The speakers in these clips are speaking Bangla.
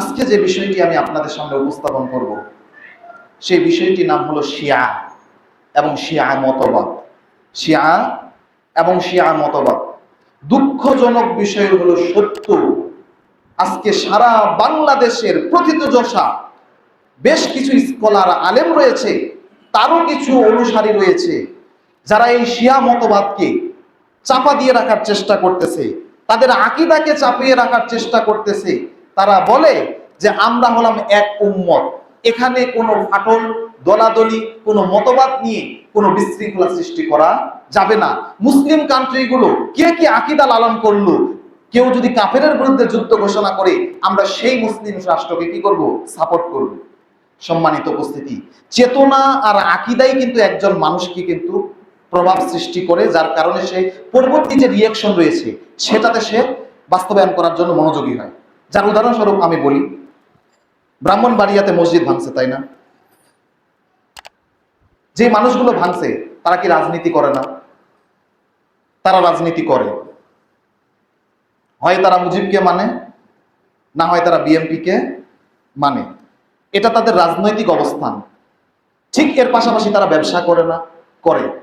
আজকে যে বিষয়টি আমি আপনাদের সামনে উপস্থাপন করব, সেই বিষয়টির নাম হলো শিয়া এবং শিয়া মতবাদ। শিয়া এবং শিয়া মতবাদ। দুঃখজনক বিষয় হলো সত্য, আজকে সারা বাংলাদেশের প্রথিতযশা বেশ কিছু স্কলার আলেম রয়েছে, তারও কিছু অনুসারী রয়েছে, যারা এই শিয়া মতবাদকে চাপা দিয়ে রাখার চেষ্টা করতেছে, তাদের আকিদাকে চাপিয়ে রাখার চেষ্টা করতেছে তারা বলে যে, আমরা হলাম এক উম্মত। এখানে কোনো ফাটল, দলাদলি, কোনো মতবাদ নিয়ে কোনো বিশৃঙ্খলা সৃষ্টি করা যাবে না। মুসলিম কান্ট্রিগুলো কে কি আকিদা লালন করল? কেউ যদি কাফেরের বিরুদ্ধে যুদ্ধ ঘোষণা করে, আমরা সেই মুসলিম রাষ্ট্রকে কি করব? সাপোর্ট করব। সম্মানিত উপস্থিতি, চেতনা আর আকিদাই কিন্তু একজন মানুষকে কিন্তু প্রভাব সৃষ্টি করে, যার কারণে সে পরবর্তী যে রিয়াকশন রয়েছে, সেটাতে সে বাস্তবায়ন করার জন্য মনোযোগী হয়। যার উদাহরণস্বরূপ আমি বলি, ব্রাহ্মণবাড়িয়াতে মসজিদ ভাঙছে, তাই না? যে মানুষগুলো ভাঙছে, তারা কি রাজনীতি করে না? তারা রাজনীতি করে। হয় তারা মুজিবকে মানে না হয় তারা বিএমপিকে মানে। এটা তাদের রাজনৈতিক অবস্থান। ঠিক এর পাশাপাশি তারা ব্যবসা করে না, করে।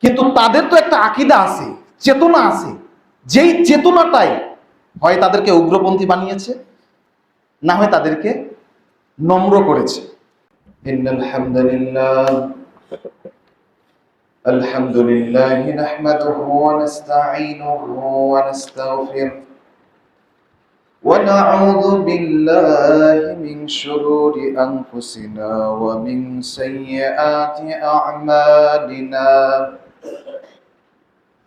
কিন্তু তাদের তো একটা আকিদা আছে, চেতনা আছে। যেই চেতনাটাই হয় তাদেরকে উগ্রপন্থী বানিয়েছে না হয় তাদেরকে নম্র করেছে ইন্নাল হামদুলিল্লাহ الحمد لله نحمده ونستعينه ونستغفره ونعوذ بالله من شرور أنفسنا ومن سيئات أعمالنا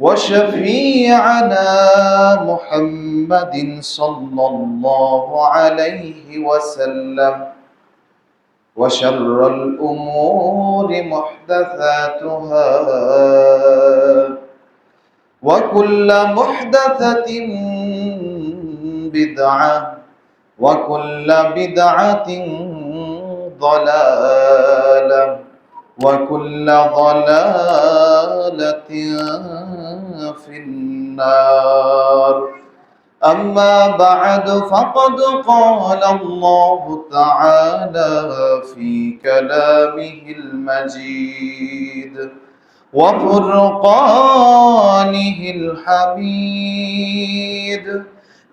وشفيعنا محمد صلى الله عليه وسلم. وشر الأمور محدثاتها. وكل محدثة بدعة. وكل بدعة ضلالة. وكل ضلالة في النار أما بعد فقد قال الله تعالى في كلامه المجيد وفرقانه الحميد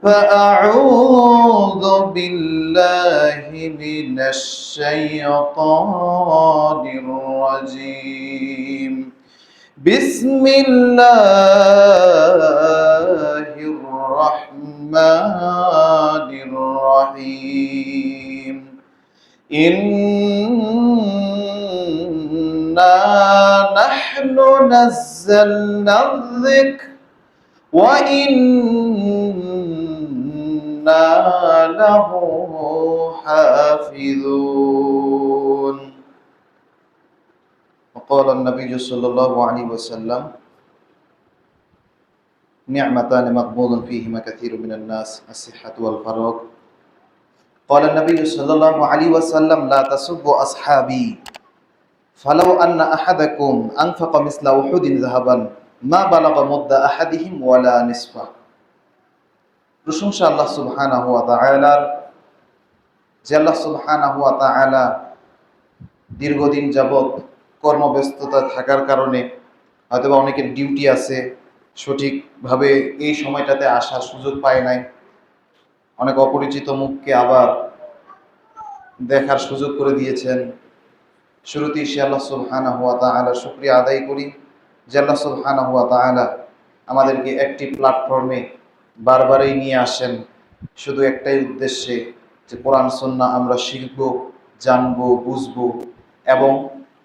فأعوذ بالله من الشيطان الرجيم. بسم الله الرحمن الرحيم. إنا نحن نزلنا الذكر له حافظون. وقال النبي صلى الله عليه وسلم نعمتان مقبول فيهما كثير من الناس الصحة والفراغ. قال النبي صلى الله عليه وسلم لا تسبوا أصحابي فلو أن أحدكم أنفق مثل أحد ذهبا ما بلغ مد أحدهم ولا نصفه. প্রশংসা আল্লাহ সুবহানাহু ওয়া তাআলার। যে আল্লাহ সুবহানাহু ওয়া তাআলা দীর্ঘদিন যাবত কর্মব্যস্ততা থাকার কারণে হয়তোবা অনেকের ডিউটি আছে, সঠিকভাবে এই সময়টাতে আসার সুযোগ পায় নাই। অনেক অপরিচিত মুখকে আবার দেখার সুযোগ করে দিয়েছেন। শুরুতেই সে আল্লাহ সুবহানা হুয়া তাআলা শুক্রিয়া আদায় করি যে আল্লাহ সুবহানা হুয়া তাআলা আমাদেরকে একটি প্ল্যাটফর্মে বারবারই নিয়ে আসেন। শুধু একটাই উদ্দেশ্যে যে কোরআন, সন্না আমরা শিখব, জানব, বুঝব এবং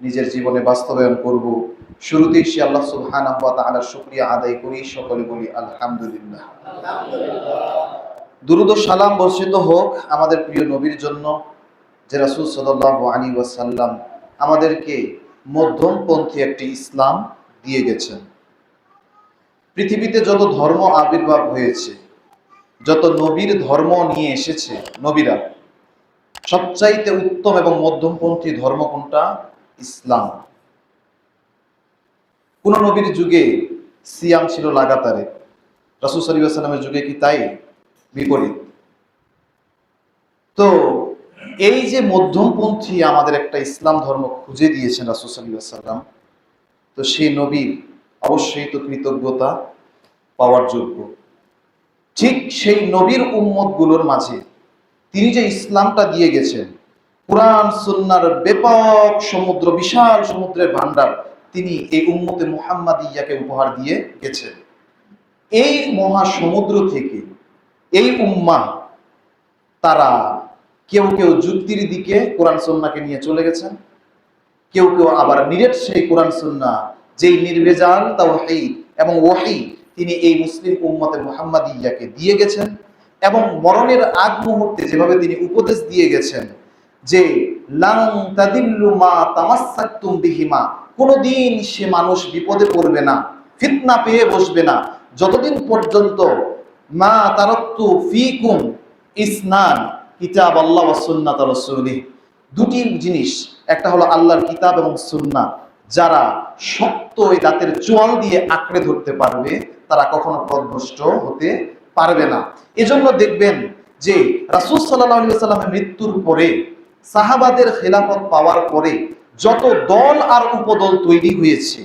নিজের জীবনে বাস্তবায়ন করব। শুরুতেই সে আল্লাহ ওয়া তাআলার শুকরিয়া আদায় করি। সকলে বলি আলহামদুলিল্লাহ। দুরুদ সালাম বর্ষিত হোক আমাদের প্রিয় নবীর জন্য, যে রাসূল সাল্লাল্লাহু আলী ওয়াসাল্লাম আমাদেরকে মধ্যমপন্থী একটি ইসলাম দিয়ে গেছেন। পৃথিবীতে যত ধর্ম আবির্ভাব হয়েছে, যত নবীর ধর্ম নিয়ে এসেছে নবীরা, সবচাইতে উত্তম এবং মধ্যমপন্থী ধর্ম কোনটা? ইসলাম। কোন নবীর যুগে সিয়াম ছিল লাগাতারে। রাসুল সাল্লামের যুগে কি তাই? বিপরীত। তো এই যে মধ্যমপন্থী আমাদের একটা ইসলাম ধর্ম খুঁজে দিয়েছেন রাসুল সাল্লাহ সাল্লাম তো সেই নবীর অবশ্যই তো কৃতজ্ঞতা পাওয়ার যোগ্য। ঠিক সেই নবীর উম্মতগুলোর মাঝে তিনি যে ইসলামটা দিয়ে গেছেন, কোরআন, সুন্নার ব্যাপক সমুদ্র, বিশাল সমুদ্রের ভান্ডার তিনি এই উম্মতে মুহাম্মদ ইয়াকে উপহার দিয়ে গেছেন। এই মহাসমুদ্র থেকে এই উম্মা, তারা কেউ কেউ যুক্তির দিকে কোরআন, সন্নাকে নিয়ে চলে গেছেন, কেউ কেউ আবার নিরেট সেই কোরআন, সন্না যেই নির্ভেজাল তাওহীদ এবং ওয়াহি তিনি এই মুসলিম উম্মতে মুহাম্মদ ইয়াকে দিয়ে গেছেন এবং মরণের আগ মুহূর্তে যেভাবে তিনি উপদেশ দিয়ে গেছেন যে, লাং তাদিল্লু মা তামাসসাকতুম বিহিমা কোনোদিন সে মানুষ বিপদে পড়বে না, ফিতনা পেয়ে বসবে না। যতদিন পর্যন্ত মা তারাক্তু ফিকুম ইসনান, কিতাব আল্লাহ সুন্নাত রাসূলিহ। দুটি জিনিস, একটা হলো আল্লাহর কিতাব এবং সুন্নাহ যারা শক্ত ওই দাঁতের চোয়াল দিয়ে আঁকড়ে ধরতে পারবে, তারা কখনো পদভ্রষ্ট হতে পারবে না। এজন্য দেখবেন যে রাসূল সাল্লামের মৃত্যুর পরে সাহাবাদের খেলাফত পাওয়ার পরে যত দল আর উপদল তৈরি হয়েছে,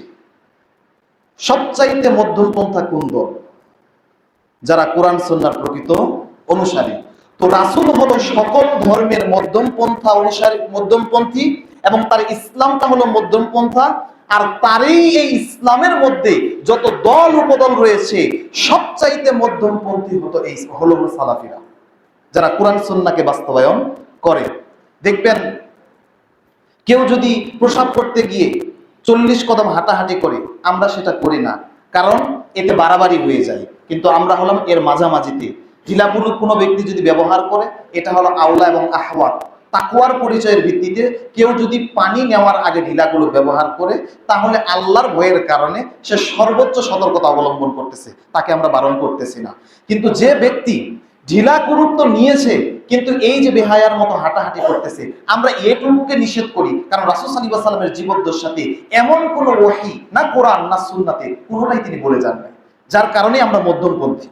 সবচাইতে মধ্যমপন্থা কোন দল? যারা কোরআন সন্ন্যার প্রকৃত অনুসারী। তো রাসূল হলো সকল ধর্মের মধ্যমপন্থা অনুসারী মধ্যমপন্থী এবং তার ইসলামটা হলো মধ্যমপন্থা আর তারই এই ইসলামের মধ্যে যত দল উপদল রয়েছে, সবচাইতে মধ্যমপন্থী হতো এই হলো সালাফিরা, যারা কোরআন সন্নাকে বাস্তবায়ন করে। দেখবেন, কেউ যদি প্রসাব করতে গিয়ে চল্লিশ কদম হাঁটাহাঁটি করে, আমরা সেটা করি না, কারণ এতে বাড়াবাড়ি হয়ে যায়। কিন্তু আমরা হলাম এর মাঝামাঝিতে। ঢিলাপুলুক কোনো ব্যক্তি যদি ব্যবহার করে, এটা হলো আওলা এবং আহওয়াত। তাকুয়ার পরিচয়ের ভিত্তিতে কেউ যদি পানি নেওয়ার আগে ঢিলাগুলো ব্যবহার করে, তাহলে আল্লাহর ভয়ের কারণে সে সর্বোচ্চ সতর্কতা অবলম্বন করতেছে। তাকে আমরা বারণ করতেছি না। কিন্তু যে ব্যক্তি ঢিলা গুরুত্ব নিয়েছে, কিন্তু এই যে বেহায়ার মতো হাঁটাহাঁটি করতেছে, আমরা এটুকুকে নিষেধ করি। কারণ রাসুল সাল্লাহ সাল্লামের সাথে এমন কোনো ওয়াহি না কোরআন না সুন্নাতে কোনোটাই তিনি বলে যান নাই। যার কারণে আমরা মধ্যমপন্থী।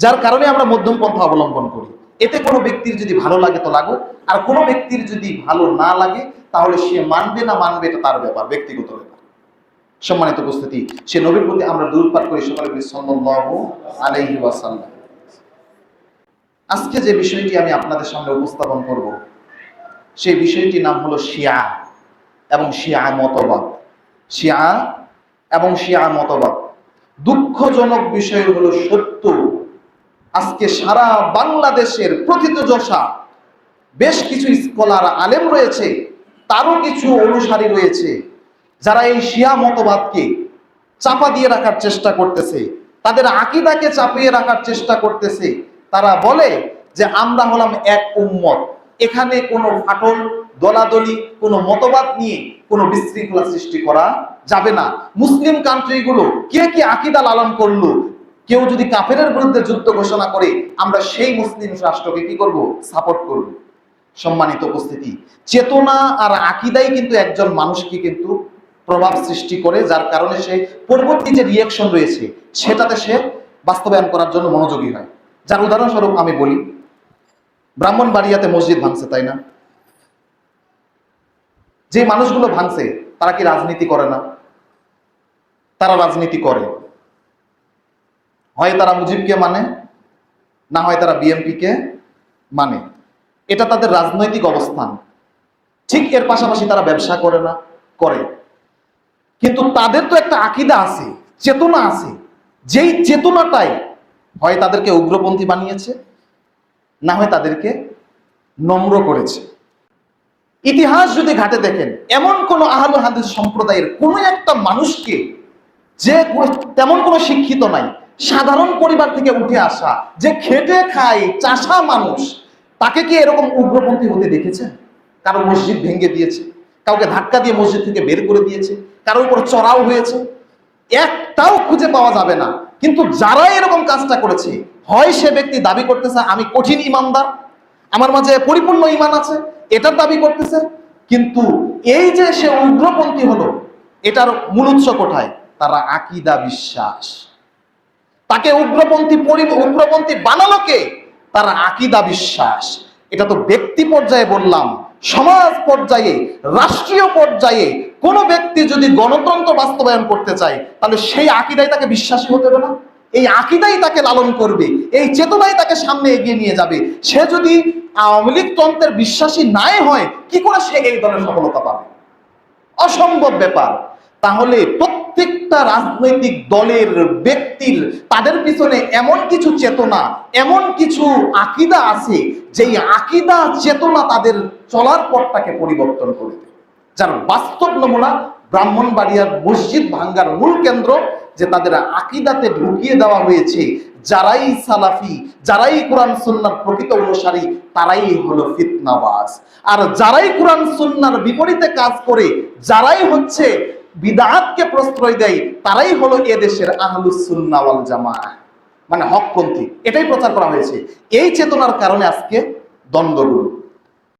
যার কারণে আমরা মধ্যম পন্থা অবলম্বন করি। এতে কোনো ব্যক্তির যদি ভালো লাগে তো লাগুক, আর কোনো ব্যক্তির যদি ভালো না লাগে, তাহলে সে মানবে না মানবে এটা তার ব্যাপার, ব্যক্তিগত ব্যাপার। সম্মানিত উপস্থিতি, সে নবীর প্রতি আমরা দূরপাত করি সকালে ওয়াসাল্লাম। আজকে যে বিষয়টি আমি আপনাদের সামনে উপস্থাপন করব, সেই বিষয়টির নাম হলো শিয়া এবং শিয়া মতবাদ। শিয়া এবং শিয়া মতবাদ। দুঃখজনক বিষয় হলো সত্য আজকে সারা বাংলাদেশের প্রথিতযশা বেশ কিছু স্কলার আলেম রয়েছে, তারও কিছু অনুসারী রয়েছে, যারা এই শিয়া মতবাদকে চাপা দিয়ে রাখার চেষ্টা করতেছে, তাদের আকিদাকে চাপিয়ে রাখার চেষ্টা করতেছে, তারা বলে যে আমরা হলাম এক উম্মত। এখানে কোনো ফাটল, দলাদলি, কোনো মতবাদ নিয়ে কোনো বিশৃঙ্খলা সৃষ্টি করা যাবে না। মুসলিম কান্ট্রিগুলো কে কি আকিদা লালন করল? কেউ যদি কাফেরের বিরুদ্ধে যুদ্ধ ঘোষণা করে, আমরা সেই মুসলিম রাষ্ট্রকে কি করব? সাপোর্ট করব। সম্মানিত উপস্থিতি, চেতনা আর আকিদাই কিন্তু একজন মানুষকে কিন্তু প্রভাব সৃষ্টি করে, যার কারণে সে পরবর্তী যে রিয়াকশন রয়েছে, সেটাতে সে বাস্তবায়ন করার জন্য মনোযোগী হয়। যার উদাহরণস্বরূপ আমি বলি, ব্রাহ্মণবাড়িয়াতে মসজিদ ভাঙছে, তাই না? যে মানুষগুলো ভাঙছে, তারা কি রাজনীতি করে না? তারা রাজনীতি করে। হয় তারা মুজিবকে মানে না হয় তারা বিএনপিকে মানে। এটা তাদের রাজনৈতিক অবস্থান। ঠিক এর পাশাপাশি তারা ব্যবসা করে না, করে। কিন্তু তাদের তো একটা আকিদা আছে, চেতনা আছে। যেই চেতনাটাই হয় তাদেরকে উগ্রপন্থী বানিয়েছে, না হয় তাদেরকে নম্র করেছে। ইতিহাস যদি ঘাটে দেখেন, এমন কোন আহলু হাদিস সম্প্রদায়ের কোন একটা মানুষকে যে তেমন কোনো শিক্ষিত নাই। সাধারণ পরিবার থেকে উঠে আসা, যে খেটে খায় চাষা মানুষ, তাকে কি এরকম উগ্রপন্থী হতে দেখেছেন কারও মসজিদ ভেঙে দিয়েছে, কাউকে ধাক্কা দিয়ে মসজিদ থেকে বের করে দিয়েছে, কারোর উপর চড়াও হয়েছে। একটাও খুঁজে পাওয়া যাবে না। কিন্তু যারা এরকম কাজটা করেছে, হয় সে ব্যক্তি দাবি করতেছে, আমি কঠিন ইমানদার, আমার মাঝে পরিপূর্ণ ইমান আছে, এটার দাবি করতেছে। কিন্তু এই যে সে উগ্রপন্থী হলো, এটার মূল উৎস কোথায়? তারা আকিদা বিশ্বাস। তাকে উগ্রপন্থী উগ্রপন্থী বানালো কে? তারা আকিদা বিশ্বাস। এটা তো ব্যক্তি পর্যায়ে বললাম, সমাজ পর্যায়ে, রাষ্ট্রীয় পর্যায়ে। কোন ব্যক্তি যদি গণতন্ত্র বাস্তবায়ন করতে চায়, তাহলে সেই আকিদাই তাকে বিশ্বাসী হতে হবে না। এই আকিদাই তাকে লালন করবে, এই চেতনাই তাকে সামনে এগিয়ে নিয়ে যাবে। সে যদি আওয়ামী লীগ তন্ত্রের বিশ্বাসী নাই হয়, কি করে সে এই ধরনের সফলতা পাবে? অসম্ভব ব্যাপার। তাহলে প্রত্যেকটা রাজনৈতিক দলের ব্যক্তির তাদের পিছনে এমন কিছু চেতনা, এমন কিছু আকিদা আছে, যেই আকিদা চেতনা তাদের চলার পথটাকে পরিবর্তন করে যার বাস্তব নমুনা ব্রাহ্মণবাড়িয়ার মসজিদ ভাঙ্গার মূল কেন্দ্র, যে তাদের আকিদাতে ঢুকিয়ে দেওয়া হয়েছে, যারাই সালাফি, যারাই কোরআন সুন্নার প্রকৃত অনুসারী, তারাই হলো ফিতনাবাজ। আর যারাই কোরআন সুন্নার বিপরীতে কাজ করে, যারাই হচ্ছে বিদাতকে প্রশ্রয় দেয়, তারাই হলো এদেশের আহলুসুন্নাওয়াল জামা মানে হকপন্থী এটাই প্রচার করা হয়েছে। এই চেতনার কারণে আজকে দ্বন্দ্বগুলো